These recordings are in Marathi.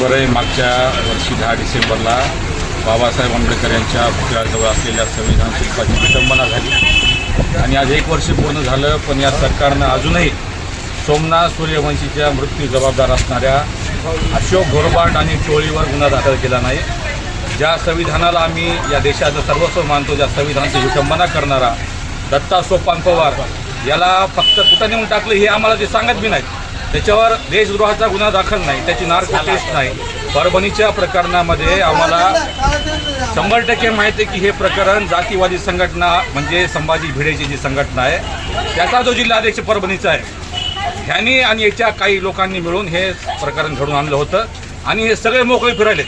बरं आहे मागच्या वर्षी दहा डिसेंबरला बाबासाहेब आंबेडकर यांच्या पुतळ्याजवळ असलेल्या संविधान शिल्पाची विटंबना झाली. आणि आज एक वर्ष पूर्ण झालं पण या सरकारनं अजूनही सोमनाथ सूर्यवंशीच्या मृत्यू जबाबदार असणाऱ्या अशोक घोरबाट आणि टोळीवर गुन्हा दाखल केला नाही. ज्या संविधानाला आम्ही या देशाचं सर्वस्व मानतो ज्या संविधानाची विटंबना करणारा दत्ता सोपान पवार याला फक्त कुठं नेऊन टाकलं हे आम्हाला ते सांगत बी नाही त्याच्यावर देशद्रोहाचा गुन्हा दाखल नाही त्याची नार्को टेस्ट नाही. परभणीच्या प्रकरणामध्ये आम्हाला शंभर टक्के माहिती आहे की हे प्रकरण जातीवादी संघटना म्हणजे संभाजी भिडेची जी संघटना आहे त्याचा जो जिल्हाध्यक्ष परभणीचा आहे ह्यांनी आणि याच्या काही लोकांनी मिळून हे प्रकरण घडून आणलं होतं आणि हे सगळे मोकळे फिरायले.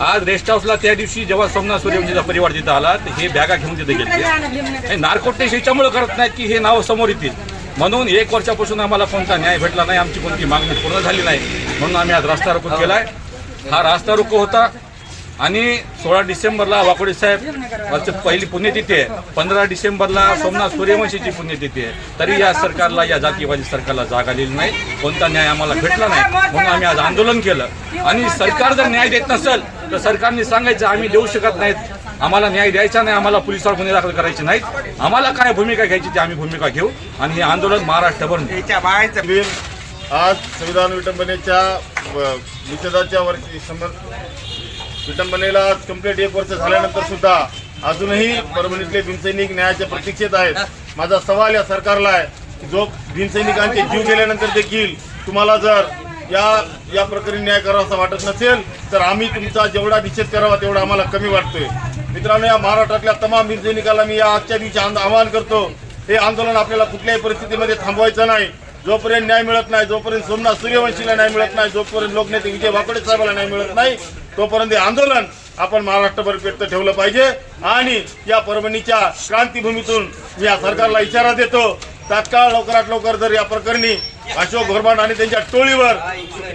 आज रेस्ट हाऊसला त्या दिवशी जेव्हा सोमनाथ सूर्यवंशीचा परिवार तिथं आला तर हे बॅगा घेऊन तिथे गेले. नार्को टेस्ट याच्यामुळे करत नाहीत की हे नाव समोर येतील. म्हणून एक वर्षापासून आम्हाला कोणता न्याय भेटला नाही आमची कोणती मागणी पूर्ण झाली नाही. म्हणून आम्ही आज रास्ता रोको केलाय. हा रास्ता रोको होता. आणि सोळा डिसेंबरला वाकोडे साहेब पहिली पुण्यतिथी आहे. पंधरा डिसेंबरला सोमनाथ सूर्यवंशीची पुण्यतिथी आहे. तरी या सरकारला या जातीवादी सरकारला जाग आलेली नाही. कोणता न्याय आम्हाला भेटला नाही. म्हणून आम्ही आज आंदोलन केलं. आणि सरकार जर न्याय देत नसेल तर सरकारने सांगायचं आम्ही देऊ शकत नाहीत. आम्हाला न्याय द्यायचा नाही आम्हाला पोलिसावर गुन्हे दाखल करायचे नाहीत. आम्हाला काय भूमिका घ्यायची ती आम्ही भूमिका घेऊ आणि हे आंदोलन महाराष्ट्रभर आज संविधान विटंबनेच्या निषेधाच्या वर्षी शंभर विटंबनेला आज कंप्लीट एक वर्ष झाल्यानंतर सुद्धा अजूनही परभणीतले भीमसैनिक न्यायाच्या प्रतीक्षेत आहेत. माझा सवाल या सरकारला आहे की जो भीमसैनिकांचे जीव गेल्यानंतर देखील तुम्हाला जर या या प्रकरणी न्याय करावा असं वाटत नसेल तर आम्ही तुमचा जेवढा निषेध करावा तेवढा आम्हाला कमी वाटतोय. मित्रांनो या महाराष्ट्रातल्या तमाम निर्जनिकाला मी या आजच्या दिवशी आवाहन करतो हे आंदोलन आपल्याला कुठल्याही परिस्थितीमध्ये थांबवायचं नाही. जोपर्यंत न्याय मिळत नाही जोपर्यंत सोमनाथ सूर्यवंशीला न्याय मिळत नाही जोपर्यंत लोकनेते विजय वाकडे साहेबाला न्याय मिळत नाही तोपर्यंत हे आंदोलन आपण महाराष्ट्रभर व्यक्त ठेवलं पाहिजे. आणि या परभणीच्या क्रांतीभूमीतून या सरकारला इशारा देतो तात्काळ लवकरात लवकर जर या प्रकरणी अशोक घोरबाड आणि त्यांच्या टोळीवर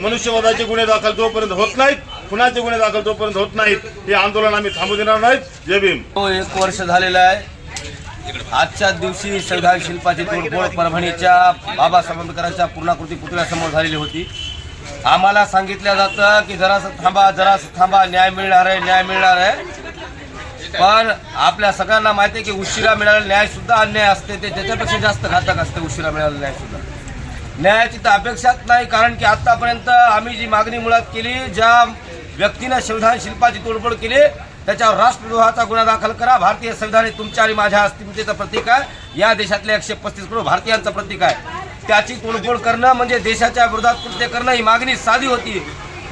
मनुष्यवधाचे गुन्हे दाखल जोपर्यंत होत नाहीत खुनाचे गुन्हे दाखल जोपर्यंत होत नाहीत हे आंदोलन आम्ही थांबू देणार नाहीत. जय भीम. तो एक वर्ष झालेला आहे. आजच्या दिवशी संविधान शिल्पाची तोडफोड परभणीच्या बाबासाहेब आंबेडकरांच्या पूर्णाकृती पुतळ्यासमोर झालेली होती. आम्हाला सांगितलं जातं की जरासं थांबा जरासं थांबा न्याय मिळणार आहे न्याय मिळणार आहे. पण आपल्या सगळ्यांना माहिती आहे की उशिरा मिळालेला न्याय सुद्धा अन्याय असते ते त्याच्यापेक्षा जास्त घातक असते उशिरा मिळालेला न्याय सुद्धा. न्यायाची तर अपेक्षाच नाही कारण की आतापर्यंत आम्ही जी मागणी मुळात केली ज्या व्यक्तीनं संविधान शिल्पाची तोडफोड केली त्याच्यावर राष्ट्रद्रोहाचा गुन्हा दाखल करा. भारतीय संविधान हे तुमच्या आणि माझ्या अस्मितेचं प्रतीक आहे. या देशातल्या एकशे पस्तीस करोड भारतीयांचं प्रतीक आहे. त्याची तोडफोड करणं म्हणजे देशाच्या विरोधात कृत्य करणं ही मागणी साधी होती.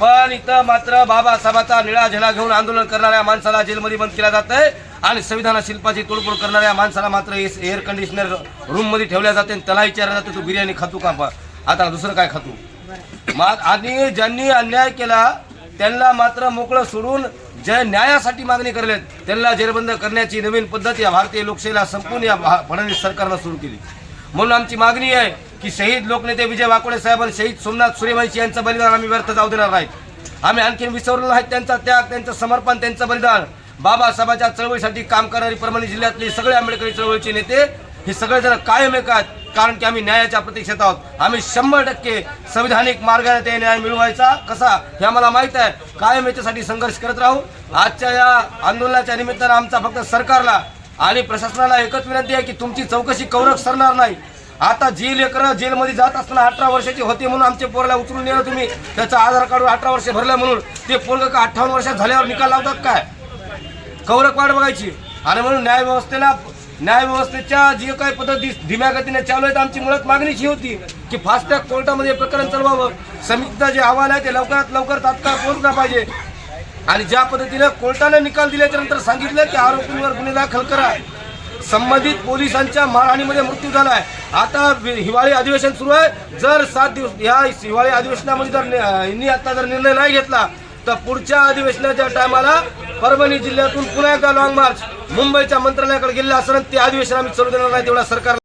पण इथं मात्र बाबासाहेबाचा निळा झेंडा घेऊन आंदोलन करणाऱ्या माणसाला जेलमध्ये बंद केला जात आहे आणि संविधान शिल्पाची तोडफोड करणाऱ्या माणसाला मात्र एअर कंडिशनर रूममध्ये ठेवल्या जाते आणि त्याला विचारलं जातं तू बिर्याणी खातो का? आता दुसरं काय खातो? मग आणि ज्यांनी अन्याय केला त्यांना मात्र मोकळं सोडून जे न्यायासाठी मागणी करलेत त्यांना जेरबंद करण्याची नवीन पद्धत या भारतीय लोकशाहीला संपूर्ण या फडणवीस सरकारनं सुरू केली. म्हणून आमची मागणी आहे की शहीद लोकनेते विजय वाकोडे साहेब आणि शहीद सोमनाथ सूर्यवंशी यांचं बलिदान आम्ही व्यर्थ जाऊ देणार नाहीत आम्ही आणखीन विसरलो नाहीत त्यांचा त्याग त्यांचं समर्पण त्यांचं बलिदान. बाबासाहेबांच्या चळवळीसाठी काम करणारी परभणी जिल्ह्यातली सगळे आंबेडकरी चळवळीचे नेते हे सगळेजण कायम एक आहेत कारण की आम्ही न्यायाच्या प्रतीक्षेत आहोत. आम्ही शंभर टक्के संविधानिक मार्गाने ते न्याय मिळवायचा कसा हे आम्हाला माहीत आहे. कायम याच्यासाठी संघर्ष करत राहू. आजच्या या आंदोलनाच्या निमित्तानं आमचा फक्त सरकारला आणि प्रशासनाला एकच विनंती आहे की तुमची चौकशी कौरक सरणार नाही. आता जी लेकरं जेलमध्ये जात असताना अठरा वर्षाची होती म्हणून आमच्या पोराला उचलून नेलं तुम्ही. त्याचं आधार कार्ड अठरा वर्ष भरलं म्हणून. ते पोरग का अठ्ठावन्न वर्षात झाल्यावर निकाल लावतात काय? कौरक वाट बघायची. आणि म्हणून न्याय व्यवस्थेला न्याय व्यवस्थेच्या जी काही पद्धती धीम्या गतीने चालू आहेत आमची मुळात मागणीच ही होती की फास्टॅग कोर्टामध्ये प्रकरण चालवावं. समितीचा जे अहवाल आहे ते लवकरात लवकर तात्काळ पोहोचला पाहिजे. आणि ज्या पद्धतीने कोर्टाने निकाल दिल्याच्या नंतर सांगितलं की आरोपींवर गुन्हे दाखल करा. संबंधित पोलिसांच्या मारहाणीमध्ये मृत्यू झाला आहे आता हिवाळी अधिवेशन सुरू आहे. जर सात दिवस ह्या हिवाळी अधिवेशनामध्ये जर यांनी आता जर निर्णय नाही घेतला तर पुढच्या अधिवेशनाच्या टायमाला परभणी जिल्ह्यातून पुन्हा एकदा लाँग मार्च मुंबईच्या मंत्रालयाकडे गेलेला असं ते अधिवेशन आम्ही चालू देणार नाही तेवढा सरकार